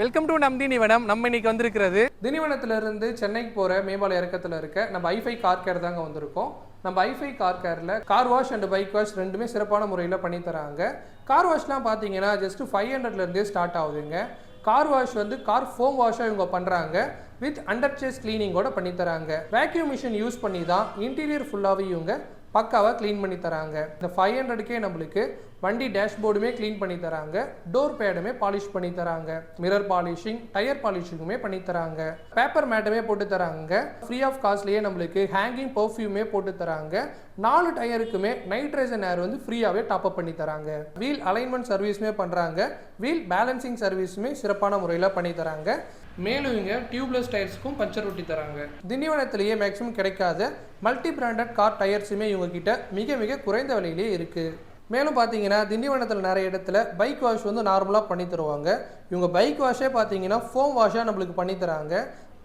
Welcome to நம் தினிவனம் நம்ம இன்னைக்கு வந்திருக்கிறது தினிவனத்திலிருந்து சென்னைக்கு போகிற மேம்பால இறக்கத்தில் இருக்க நம்ம ஐஃபை கார் கேர் தாங்க வந்திருக்கோம். நம்ம ஐஃபை car கேரில் car wash and bike wash ரெண்டுமே சிறப்பான முறையில் பண்ணி தராங்க. கார் வாஷ்லாம் பார்த்தீங்கன்னா ஜஸ்ட் ஃபைவ் ஹண்ட்ரட்லேருந்தே ஸ்டார்ட் ஆகுதுங்க. கார் வாஷ் வந்து கார் ஃபோம் வாஷாக இவங்க பண்ணுறாங்க வித் அண்டர் சேஸ் கிளீனிங்கோட பண்ணித்தராங்க வேக்யூம் மிஷின் யூஸ் பண்ணி தான் இன்டீரியர் ஃபுல்லாகவே இவங்க பக்காவாக க்ளீன் பண்ணி தராங்க. இந்த ஃபைவ் ஹண்ட்ரடுக்கே நம்மளுக்கு வண்டி டேஷ்போர்டுமே க்ளீன் பண்ணி தராங்க. டோர் பேடுமே பாலிஷ் பண்ணி தராங்க. மிரர் பாலிஷிங் டயர் பாலிஷிங்குமே பண்ணி தராங்க. பேப்பர் மேட்டுமே போட்டு தராங்க. ஃப்ரீ ஆஃப் காஸ்ட்லேயே நம்மளுக்கு ஹேங்கிங் பர்ஃப்யூமே போட்டு தராங்க. நாலு டயருக்குமே நைட்ரேஜன் ஏர் வந்து ஃப்ரீயாகவே டாப் அப் பண்ணி தராங்க. வீல் அலைன்மெண்ட் சர்வீஸுமே பண்ணுறாங்க வீல் பேலன்சிங் சர்வீஸுமே சிறப்பான முறையில் பண்ணி தராங்க. மேலும் இங்கே டியூப்லெஸ் டயர்ஸ்க்கும் பஞ்சர் ஒட்டி தராங்க. திண்டிவனத்திலேயே மேக்ஸிமம் கிடைக்காத மல்டி பிராண்டட் கார் டயர்ஸுமே இவங்க கிட்ட மிக மிக குறைந்த விலையிலேயே இருக்குது மேலும் பார்த்தீங்கன்னா திண்டிவனத்தில் நிறைய இடத்துல பைக் வாஷ் வந்து நார்மலாக பண்ணி தருவாங்க. இவங்க பைக் வாஷே பார்த்தீங்கன்னா ஃபோம் வாஷாக நம்மளுக்கு பண்ணி தராங்க.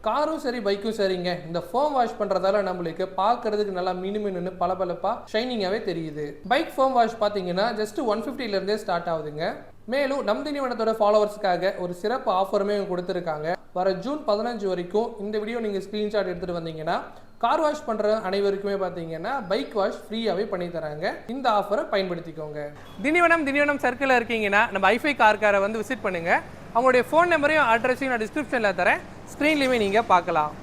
காரும் சரி பைக்கும் சரிங்க. இந்த ஃபோம் வாஷ் பண்ணுறதால நம்மளுக்கு பார்க்கறதுக்கு நல்லா மினுமினு பளபளப்பாக ஷைனிங்காகவே தெரியுது. பைக் ஃபோம் வாஷ் பார்த்தீங்கன்னா ஜஸ்ட் ஒன் ஃபிஃப்டிலேருந்தே ஸ்டார்ட் ஆகுதுங்க. மேலும் நம் திண்டிவனத்தோட ஃபாலோவர்ஸ்க்காக ஒரு சிறப்பு ஆஃபருமே கொடுத்துருக்காங்க. வர ஜூன் பதினஞ்சு வரைக்கும் இந்த வீடியோ நீங்கள் ஸ்க்ரீன்ஷாட் எடுத்துகிட்டு வந்தீங்கன்னா கார் வாஷ் பண்ணுற அனைவருக்குமே பார்த்தீங்கன்னா பைக் வாஷ் ஃப்ரீயாகவே பண்ணி தராங்க. இந்த ஆஃபரை பயன்படுத்திக்கோங்க. திண்டிவனம் திண்டிவனம் சர்க்கிளில் இருக்கீங்கன்னா நம்ம ஐஃபை கார் காரை வந்து விசிட் பண்ணுங்கள் அவங்களுடைய ஃபோன் நம்பரையும் அட்ரஸையும் நான் டிஸ்கிரிப்ஷனில் தரேன். ஸ்க்ரீன்லேயுமே நீங்கள் பார்க்கலாம்.